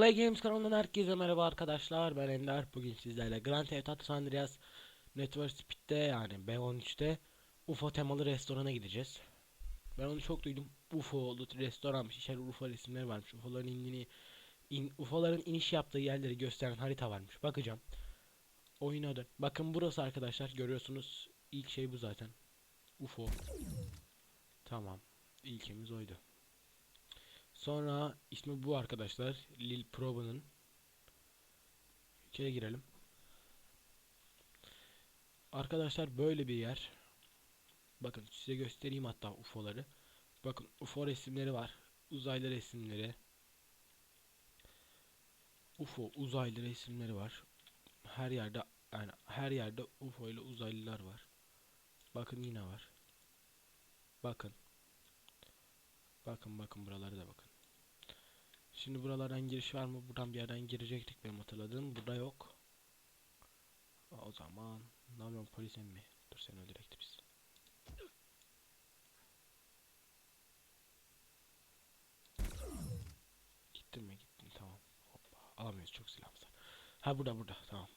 Play Games kanalından herkese merhaba arkadaşlar. Ben Ender. Bugün sizlerle Grand Theft Auto San Andreas Network Speed'de yani B13'te UFO temalı restorana gideceğiz. Ben onu çok duydum. UFO'lu restoranmış. İçeride UFO resimleri varmış. UFO'ların indiğini in, UFO'ların iniş yaptığı yerleri gösteren harita varmış. Bakacağım. Oyuna dön. Bakın burası arkadaşlar. Görüyorsunuz. İlk şey bu zaten. UFO. Tamam. İlkimiz oydu. Sonra ismi bu arkadaşlar. Lil Proba'nın. İçeri girelim. Arkadaşlar böyle bir yer. Bakın size göstereyim hatta UFO'ları. Bakın UFO resimleri var. Uzaylı resimleri. UFO uzaylı resimleri var. Her yerde yani her yerde UFO ile uzaylılar var. Bakın yine var. Bakın. Bakın bakın buralara da bakın. Şimdi buralardan giriş var mı? Buradan bir yerden girecektik benim hatırladığım. Burada yok. O zaman ne yapıyorum polis mi? Dur seni öldürecekti biz. Gittin mi? Gittin tamam. Hoppa. Alamıyoruz çok silahımız var. Ha burada burada tamam.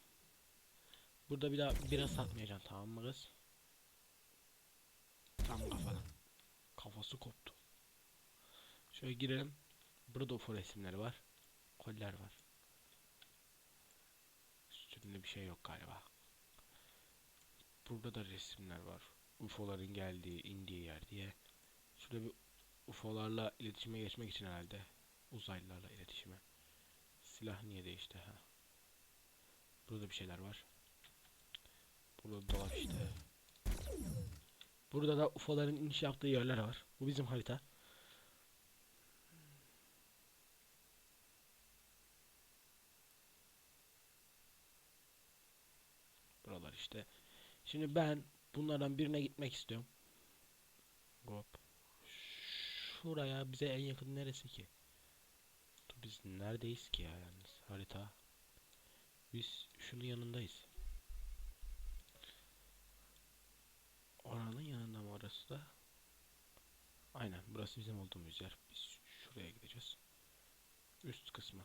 Burada bir daha biraz satmayacaksın tamam mı kız? Tam kafadan. Kafası koptu. Şöyle girelim. Burada UFO resimleri var. Koller var. Üstünde bir şey yok galiba. Burada da resimler var. UFO'ların geldiği, indiği yer diye. Şurada bir UFO'larla iletişime geçmek için herhalde. Uzaylılarla iletişime. Silah niye değişti ha? Burada bir şeyler var. Burada dolap işte. Burada da UFO'ların iniş yaptığı yerler var. Bu bizim harita. İşte. Şimdi ben bunlardan birine gitmek istiyorum. Hop. Şuraya bize en yakın neresi ki? Biz neredeyiz ki ya yalnız harita. Biz şunun yanındayız. Oranın yanında mı orası da? Aynen burası bizim olduğumuz yer. Biz şuraya gideceğiz. Üst kısmı.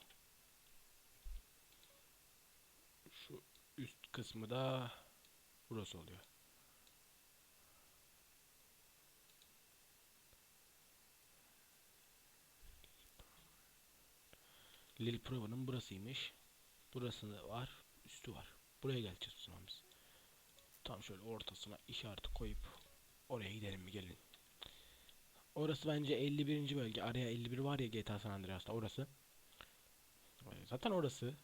Şu üst kısmı da burası oluyor. Lil Prova'nın burasıymış. Burası var, üstü var. Buraya geleceğiz o biz. Tam şöyle ortasına işareti koyup oraya gidelim mi gelin. Orası bence 51. bölge. Araya 51 var ya GTA San Andreas'ta orası. Zaten orası.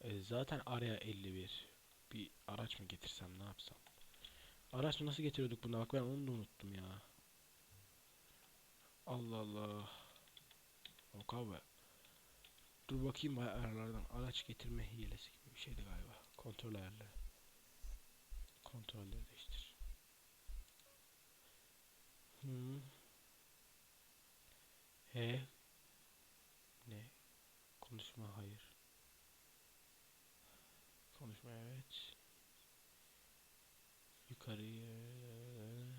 E, zaten araya 51. Bir araç mı getirsem ne yapsam? Araç nasıl getiriyorduk bunda? Bak ben onu da unuttum ya. Allah Allah. Yok abi. Dur bakayım ayarlardan. Araç getirme hilesi gibi bir şeydi galiba. Kontrol ayarları. Kontrolleri değiştir. Hmm. He. Ne? Konuşma hayır. Evet. Yukarıya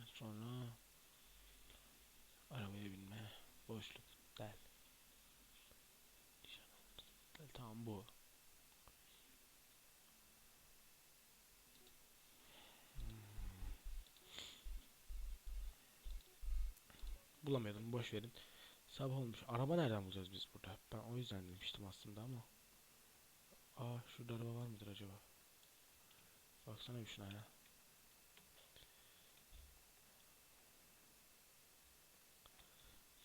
sonra arabaya binme. Boşluk del. Nişan. Del tamam bu. Bulamıyordum boş verin. Sabah olmuş. Araba nereden bulacağız biz burada? Ben o yüzden demiştim aslında ama. Aa şurada araba var mıdır acaba? Baksana bir şuna ya.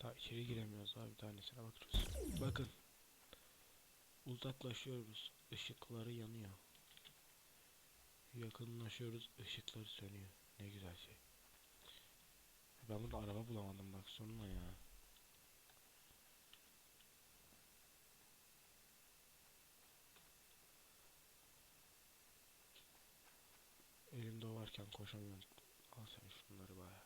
Daha içeri giremiyoruz abi. Bir tanesine bakıyoruz. Bakın. Uzaklaşıyoruz. Işıkları yanıyor. Yakınlaşıyoruz. ışıkları sönüyor. Ne güzel şey. Ben burada araba bulamadım bak sonuna ya. Varken koşamıyorum. Al sen şunları baya.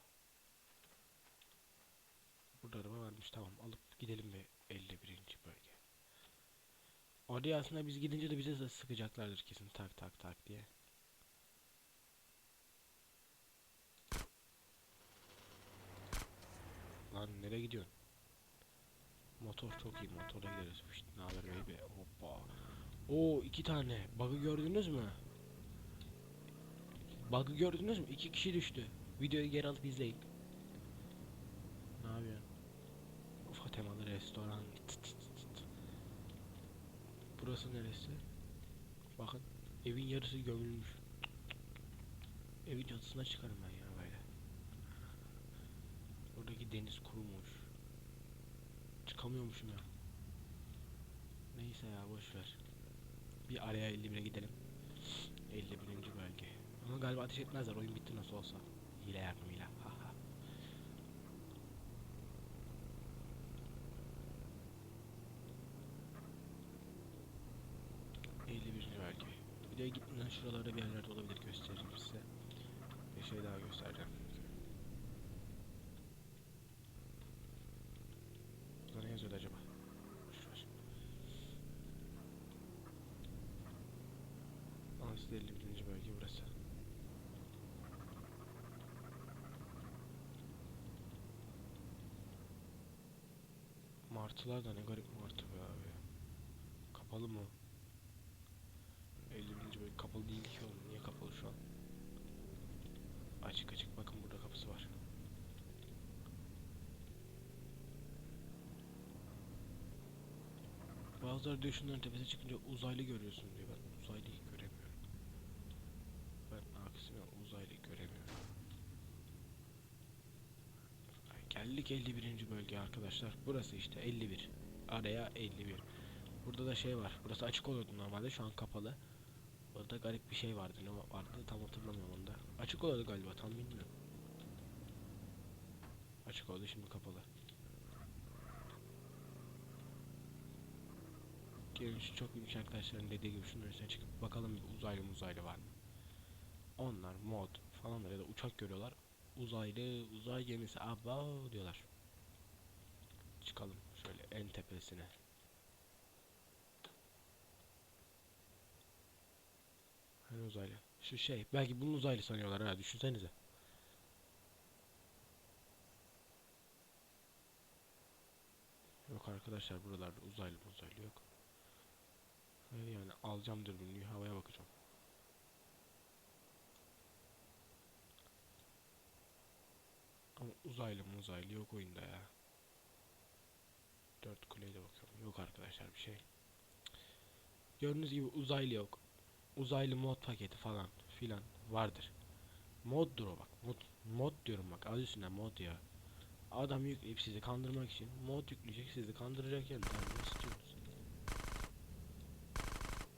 Burada araba varmış tamam alıp gidelim bir 51. bölge. Oraya aslında biz gidince de bize de sıkacaklardır kesin tak tak tak diye. Lan nereye gidiyorsun? Motor çok iyi. Motora gideriz. Fışt, ne haber baby? Hoppa. Oo iki tane. Bug'ı gördünüz mü? Bug'ı gördünüz mü? İki kişi düştü. Videoyu geri alıp izleyin. Ne yapıyorsun? Ufa temalı restoran. Tıt tıt tıt tıt. Burası neresi? Bakın evin yarısı gömülmüş. Evin çatısına çıkarım ben ya böyle. Buradaki deniz kurumuş. Çıkamıyormuşum ya. Neyse ya boş ver. Bir araya 51'e gidelim. 51. bölge. Ama galiba ateş etmezler. Oyun bitti nasıl olsa. Hile yardımıyla. Ha ha. birinci bölge. Videoya gitmeden şuralarda bir yerlerde olabilir göstereyim size. Bir şey daha göstereceğim. Burada ne yazıyordu acaba? Ver. Anasını 51. bölge burası. Martılar da ne garip martı be abi. Kapalı mı? 51. bölge kapalı değil ki oğlum. Niye kapalı şu an? Açık açık bakın burada kapısı var. Bazıları diyor şunların tepesine çıkınca uzaylı görüyorsun diyor. Ben uzaylıyı göremiyorum. Ben aksine uzaylıyı göremiyorum. Ay, Geldik 51. bölge arkadaşlar. Burası işte 51. Araya 51. Burada da şey var. Burası açık oluyordu normalde. Şu an kapalı. Orada garip bir şey vardı. Ne vardı tam hatırlamıyorum onu da. Açık oluyordu galiba tam bilmiyorum. Açık oldu şimdi kapalı. Şu çok büyük arkadaşların dediği gibi şunun üstüne çıkıp bakalım uzaylı uzaylı var mı? Onlar mod falan ya da uçak görüyorlar. Uzaylı uzay gemisi aba diyorlar. Çıkalım şöyle en tepesine. Hani uzaylı? Şu şey belki bunu uzaylı sanıyorlar ha düşünsenize. Yok arkadaşlar buralarda uzaylı uzaylı yok. Yani alacağım dürbünlüğü havaya bakacağım. Ama uzaylı mı uzaylı yok oyunda ya. Dört kuleye de bakıyorum. Yok arkadaşlar bir şey. Gördüğünüz gibi uzaylı yok. Uzaylı mod paketi falan filan vardır. Moddur o bak. Mod, mod diyorum bak. Adı üstünde mod ya. Adam yükleyip sizi kandırmak için mod yükleyecek sizi kandıracak yani.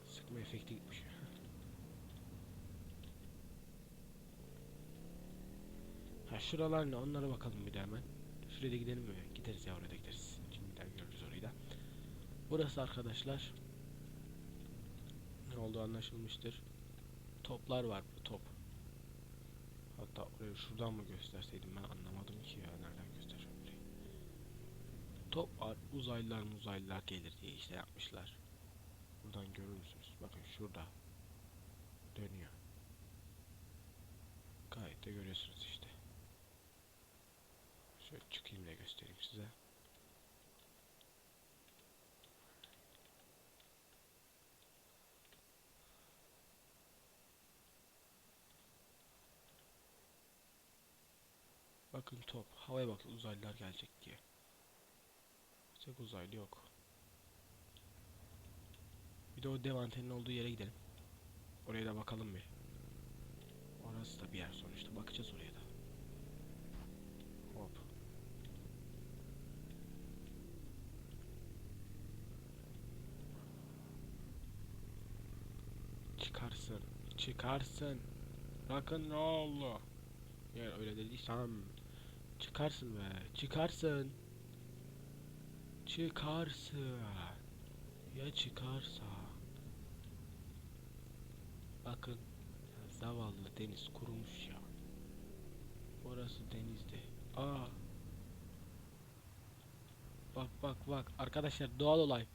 Sıkma efekti gitmiş. Ha şuralar ne onlara bakalım bir de hemen. Şuraya gidelim mi? Gideriz ya oraya da gideriz. Şimdiden görürüz orayı da. Burası arkadaşlar. Ne olduğu anlaşılmıştır. Toplar var bu top. Hatta orayı şuradan mı gösterseydim ben anlamadım ki ya nereden göstereceğim burayı. Top var uzaylılar uzaylılar gelir diye işte yapmışlar. Buradan görür müsünüz? Bakın şurada. Dönüyor. Gayet de görüyorsunuz işte. Şöyle çıkayım da göstereyim size. Bakın top. Havaya bak uzaylılar gelecek diye. Tek uzaylı yok. Bir de o dev antenin olduğu yere gidelim. Oraya da bakalım bir. Orası da bir yer sonuçta. Bakacağız oraya da. Hop. Çıkarsın. Çıkarsın. Bakın ne oldu. Eğer öyle dediysem çıkarsın be. Çıkarsın. Çıkarsın. Ya çıkarsa. Bakın. zavallı deniz kurumuş ya. Orası denizdi. Aa. Bak bak bak arkadaşlar doğal olay.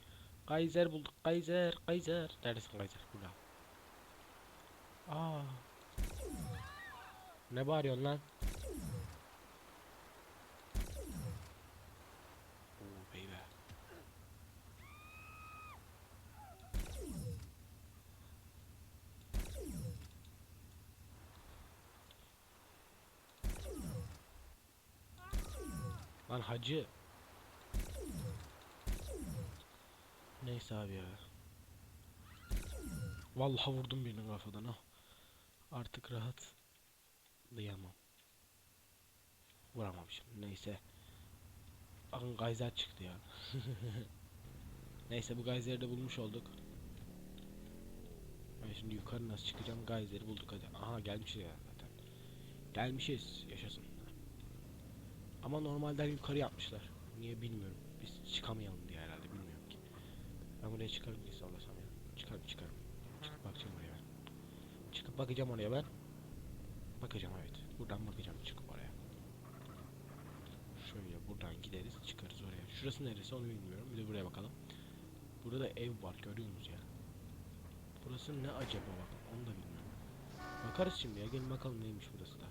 Kaiser bulduk. Kaiser, Kaiser. Neredesin Kaiser? Burada. Aa. Ne bağırıyorsun lan? Oo baby. Lan hacı. Neyse abi ya. Vallahi vurdum birinin kafadan ha. Artık rahat. Dıyamam. Vuramamışım. Neyse. Bakın gayzer çıktı ya. Neyse bu gayzeri de bulmuş olduk. Ben şimdi yukarı nasıl çıkacağım? Gayzeri bulduk hadi. Aha gelmişiz ya zaten. Gelmişiz. Yaşasın. Ama normalden yukarı yapmışlar. Niye bilmiyorum. Biz çıkamayalım diye herhalde bilmiyorum ki. Ben buraya çıkar mıyım sallasam ya? Çıkarım çıkarım. Çıkıp bakacağım oraya bakacağım oraya ben. Bakacağım evet. Buradan bakacağım çıkıp oraya. Şöyle buradan gideriz çıkarız oraya. Şurası neresi onu bilmiyorum. Bir de buraya bakalım. Burada da ev var görüyor musunuz ya? Burası ne acaba bakın onu da bilmiyorum. Bakarız şimdi ya gelin bakalım neymiş burası da.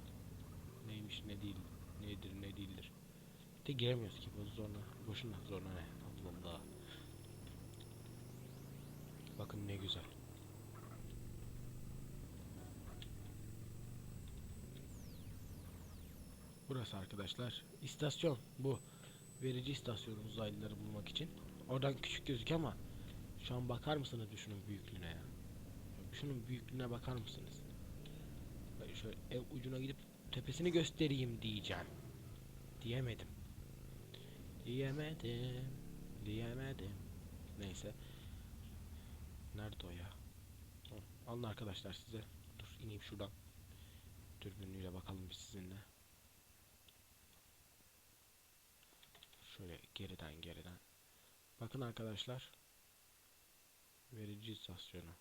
Neymiş ne değil nedir ne değildir. De giremiyoruz ki bu zorla. Boşuna zorla ne? Allah Allah. Bakın ne güzel. Burası arkadaşlar. İstasyon bu. Verici istasyonu uzaylıları bulmak için. Oradan küçük gözüküyor ama şu an bakar mısınız şunun büyüklüğüne ya? Şunun büyüklüğüne bakar mısınız? Ben şöyle ev ucuna gidip tepesini göstereyim diyeceğim. Diyemedim. Diyemedim. Diyemedim. Neyse. Nerede o ya? Alın arkadaşlar size. Dur ineyim şuradan. Dürbünüyle bakalım biz sizinle. Şöyle geriden geriden. Bakın arkadaşlar. Verici istasyonu.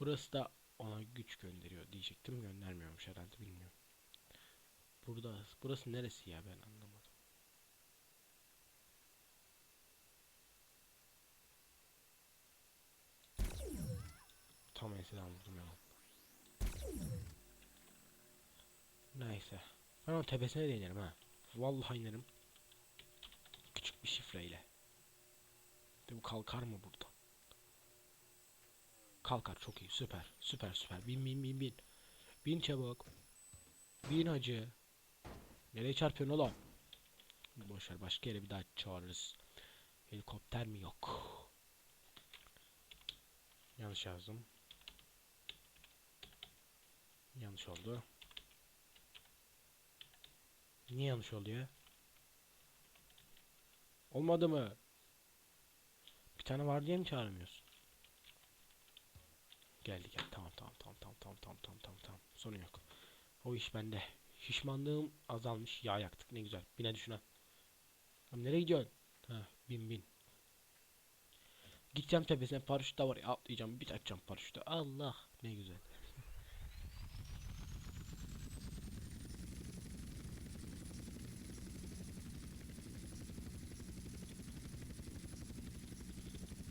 Burası da ona güç gönderiyor diyecektim. Göndermiyormuş herhalde bilmiyorum. Burada burası neresi ya ben anlamadım. Tam enseden vurdum ya. Neyse. Ben onun tepesine de inerim ha. Vallahi inerim. Küçük bir şifreyle. De bu kalkar mı burada? Kalkar çok iyi. Süper süper süper. Bin bin bin bin. Bin çabuk. Bin hacı Nereye çarpıyorsun oğlum? Boşver başka yere bir daha çağırırız. Helikopter mi yok? Yanlış yazdım. Yanlış oldu Niye yanlış oldu ya Olmadı mı Bir tane var diye mi çağırmıyorsun Geldi geldi tamam tamam tamam tamam tamam tamam tamam tamam tamam sorun yok. O iş bende. Şişmanlığım azalmış yağ yaktık ne güzel. Bin hadi şuna. Tamam nereye gidiyorsun? Ha bin bin. Gideceğim tepesine paraşüt de var ya atlayacağım bir takacağım paraşütü. Allah ne güzel.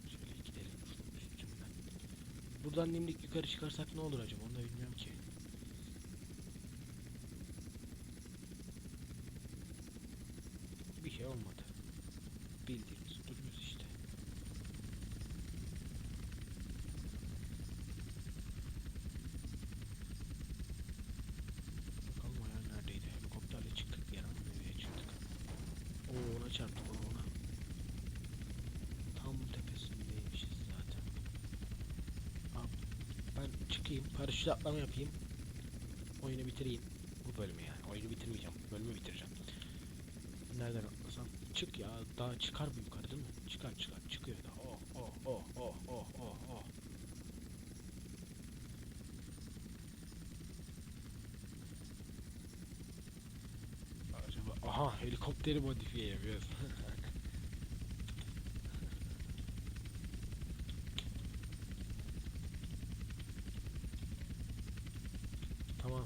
Şöyle gidelim şunun üstünden. Buradan dimdik yukarı çıkarsak ne olur acaba onu da bilmiyorum ki. Bir şey olmadı. Bildiğimiz duruyoruz işte. Bakalım ayar neredeydi? Helikopterle çıktık bir ama nereye çıktık? Oo ona çarptık ona ona. Tam tepesindeymişiz zaten. Abi ben çıkayım paraşüt atlama yapayım. Oyunu bitireyim. Bu bölümü yani. Oyunu bitirmeyeceğim. Bölümü bitireceğim. Nereden atlasam? Çık ya. Daha çıkar bu yukarı değil mi? Çıkar çıkar. Çıkıyor da. Oh oh oh oh oh oh oh. Acaba aha helikopteri modifiye yapıyoruz. tamam.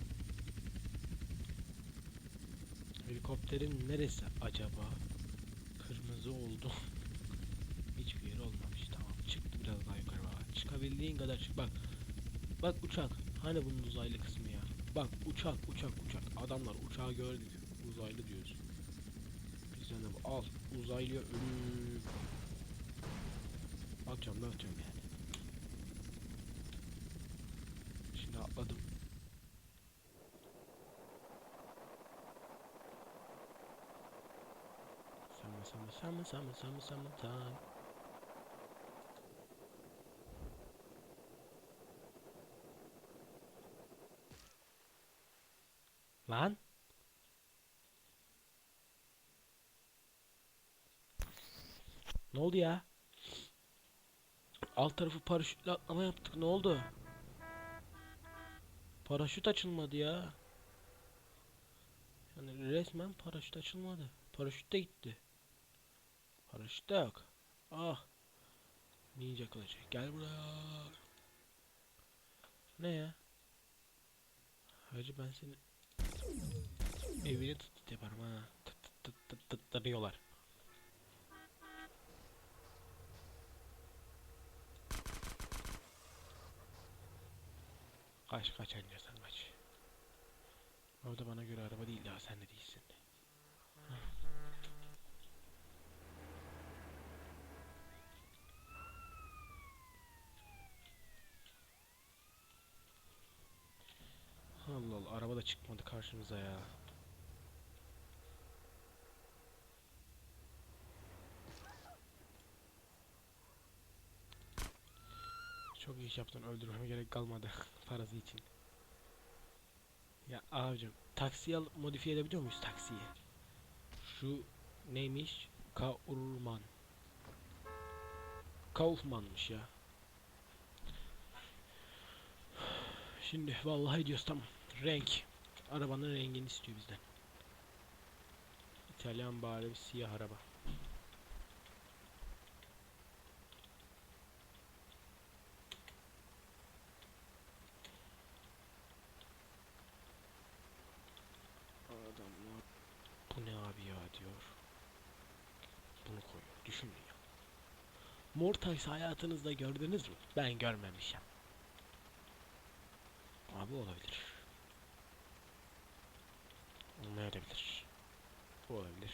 Helikopterin neresi acaba? Kırmızı oldu. Hiçbir yer olmamış. Tamam çıktı biraz daha yukarı bak. Çıkabildiğin kadar çık. Bak. Bak uçak. Hani bunun uzaylı kısmı ya. Bak uçak uçak uçak. Adamlar uçağı gördük. Uzaylı diyoruz. De bu. Al. Uzaylıya ölüm. Atacağım da atıyorum yani. Şimdi atladım. Summer summer summer summer summer time. Lan. Ne oldu ya? Alt tarafı paraşütle atlama yaptık. Ne oldu? Paraşüt açılmadı ya. Yani resmen paraşüt açılmadı. Paraşüt de gitti. Yok. Ah. Ninja kılıcı. Gel buraya. Ne ya? Hacı ben seni evine tut tut yaparım ha. Tıt tıt tıt tıt tıt tanıyorlar. Kaç kaç anca sen kaç. Orada bana göre araba değil daha sen de değilsin. Allah Allah araba da çıkmadı karşımıza ya. Çok iyi yaptın öldürmeme gerek kalmadı parası için. Ya abicim taksiyi alıp modifiye edebiliyor muyuz taksiyi? Şu neymiş? Kaurman. Kaufman'mış ya. Şimdi vallahi diyoruz tamam. Renk. Arabanın rengini istiyor bizden. İtalyan bari bir siyah araba. Adamlar bu ne abi ya diyor. Bunu koyuyor. Düşünün ya. Mortax hayatınızda gördünüz mü? Ben görmemişim. Abi olabilir. Olmayabilir. Bu olabilir.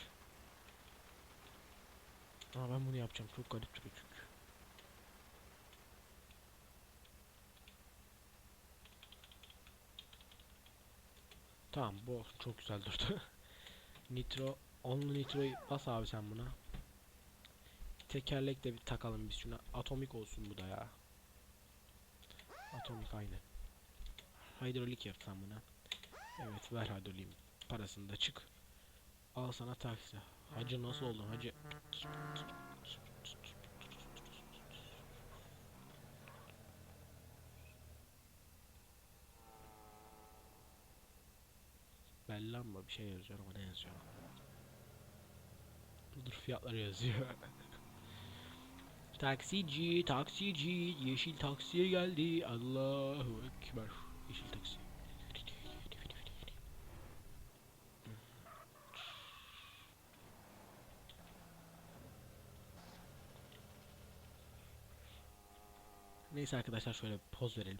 Ama ben bunu yapacağım. Çok garip duruyor çünkü. Tamam bu olsun. Çok güzel durdu. nitro. Onlu nitroyu bas abi sen buna. Tekerlek de bir takalım biz şuna. Atomik olsun bu da ya. Atomik aynen. Hidrolik yap sen buna. Evet ver hidroliğin parasını da çık. Al sana taksi. Hacı nasıl oldun hacı? Bellamba bir şey yazıyor ama ne yazıyor? Dur fiyatları yazıyor. taksici, taksici, yeşil taksiye geldi. Allahu Ekber. Yeşil taksi. Neyse arkadaşlar şöyle poz verelim.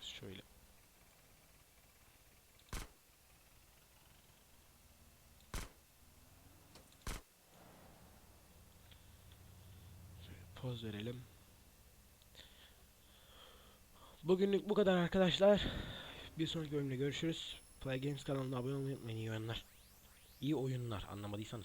Şöyle poz verelim. Bugünlük bu kadar arkadaşlar. Bir sonraki bölümde görüşürüz. Play Games kanalına abone olmayı unutmayın iyi oyunlar. İyi oyunlar anlamadıysanız.